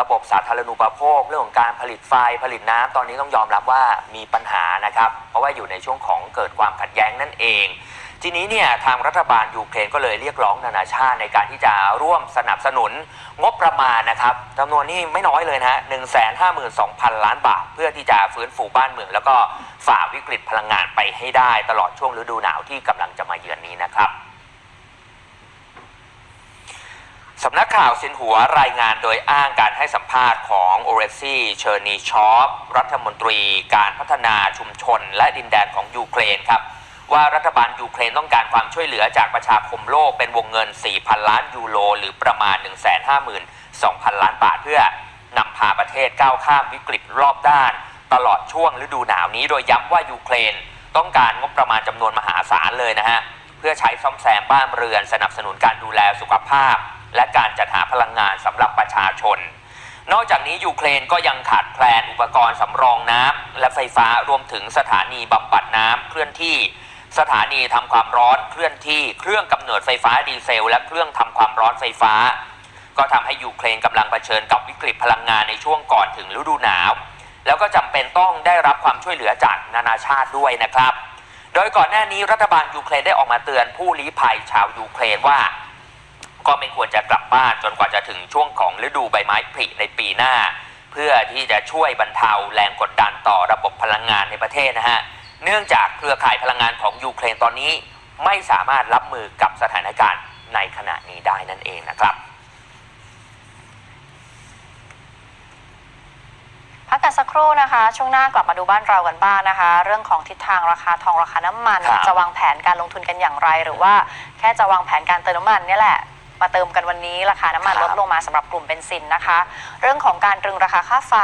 ระบบสาธารณูปโภค เรื่องของการผลิตไฟผลิตน้ำตอนนี้ต้องยอมรับว่ามีปัญหานะครับ เพราะว่าอยู่ในช่วงของเกิดความขัดแย้งนั่นเอง ทีนี้เนี่ยทางรัฐบาลยูเครนก็เลยเรียกร้องนานาชาติในการที่จะร่วมสนับสนุนงบประมาณนะครับจำนวนนี้ไม่น้อยเลยนะฮะ1 5 2 0 0 0ล้านบาท เพื่อที่จะฟื้นฟูบ้านเมือง แล้วก็ฝ่าวิกฤตพลังงานไปให้ได้ ตลอดช่วงฤดูหนาวที่กำลังจะมาเยือนนี้นะครับ สำนักข่าวซินหัวรายงานโดยอ้างการให้สัมภาษณ์ของโอเรซี่เชอร์นีชอปรัฐมนตรีการพัฒนาชุมชน และดินแดนของยูเครนครับ ว่ารัฐบาลยูเครนต้องการความช่วยเหลือจากประชาคมโลกเป็นวงเงิน 4,000 ล้านยูโรหรือประมาณ 152,000 ล้านบาทเพื่อนำพาประเทศก้าวข้ามวิกฤตรอบด้าน ตลอดช่วงฤดูหนาวนี้โดยย้ำว่ายูเครน ต้องการงบประมาณจำนวนมหาศาลเลยนะฮะเพื่อใช้ซ่อมแซมบ้านเรือนสนับสนุนการดูแลสุขภาพ การจัดหาพลังงานสำหรับประชาชน นอกจากนี้ยูเครนก็ยังขาดแคลนอุปกรณ์สำรองน้ำและไฟฟ้ารวมถึงสถานีบำบัดน้ำเคลื่อนที่ สถานีทำความร้อนเคลื่อนที่ เครื่องกำเนิดไฟฟ้าดีเซล และเครื่องทำความร้อนไฟฟ้า ก็ทำให้ยูเครนกำลังเผชิญกับวิกฤตพลังงานในช่วงก่อนถึงฤดูหนาว แล้วก็จำเป็นต้องได้รับความช่วยเหลือจากนานาชาติด้วยนะครับโดยก่อนหน้านี้รัฐบาลยูเครนได้ออกมาเตือนผู้ลี้ภัยชาวยูเครนว่า ก็ไม่ควรจะกลับบ้านจนกว่าจะถึงช่วงของฤดูใบไม้ผลิในปีหน้า เพื่อที่จะช่วยบรรเทาแรงกดดันต่อระบบพลังงานในประเทศนะฮะเนื่องจากเครือข่ายพลังงานของยูเครนตอนนี้ไม่สามารถรับมือกับสถานการณ์ในขณะนี้ได้นั่นเองนะครับ พักกันสักครู่นะคะ ช่วงหน้ากลับมาดูบ้านเรากันบ้างนะคะ เรื่องของทิศทางราคาทองราคาน้ำมัน ครับ จะวางแผนการลงทุนกันอย่างไร หรือว่าแค่จะวางแผนการเติมน้ำมันเนี่ยแหละ มาเติมกันวันนี้ราคาน้ำมันครับลดลงมาสำหรับกลุ่มเบนซินนะคะ เรื่องของการตรึงราคาค่าไฟ